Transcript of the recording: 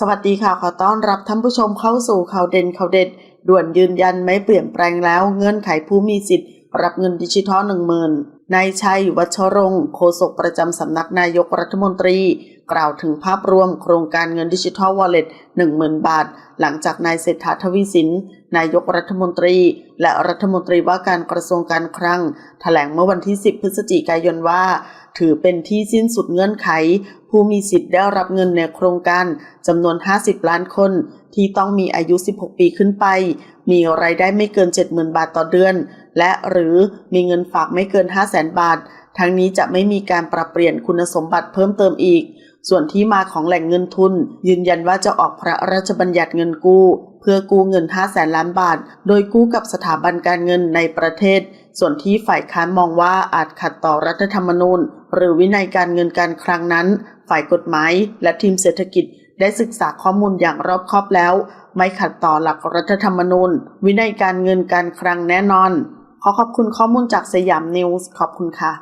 สวัสดีค่ะ ขอต้อนรับท่านผู้ชมเข้าสู่ข่าวเด่นข่าวเด็ด ด่วนยืนยันไม่เปลี่ยนแปลงแล้วเงื่อนไขผู้มีสิทธิ์ รับเงินดิจิทัลหนึ่งหมื่นนายชัยวัชรงค์โฆษกประจำสำนักนายกรัฐมนตรีกล่าวถึงภาพรวมโครงการเงินดิจิทัลวอลเล็ต10,000 บาท หลังจากนายเศรษฐาทวีสิน นายกรัฐมนตรี และรัฐมนตรีว่าการกระทรวงการคลังแถลงเมื่อวันที่ 10 พฤศจิกายนว่า ถือเป็นที่สิ้นสุดเงื่อนไข ผู้มีสิทธิ์ได้รับเงินในโครงการจำนวน 50 ล้านคน ที่ต้องมีอายุ 16 ปีขึ้นไป มีรายได้ไม่เกิน 70,000 บาทต่อเดือน และหรือมีเงินฝากไม่เกิน 500,000 บาททั้งนี้จะไม่มีการปรับเปลี่ยนคุณสมบัติเพิ่มเติมอีก ส่วนที่มาของแหล่งเงินทุน ยืนยันว่าจะออกพระราชบัญญัติเงินกู้ เพื่อกู้เงิน 5 แสนล้านบาท โดยกู้กับสถาบันการเงินในประเทศ ส่วนที่ฝ่ายค้านมองว่าอาจขัดต่อรัฐธรรมนูญ หรือวินัยการเงินการคลังนั้น ฝ่ายกฎหมายและทีมเศรษฐกิจได้ศึกษาข้อมูลอย่างรอบคอบแล้ว ไม่ขัดต่อหลักรัฐธรรมนูญ วินัยการเงินการคลังแน่นอน ขอขอบคุณข้อมูลจากสยามนิวส์ขอบคุณค่ะ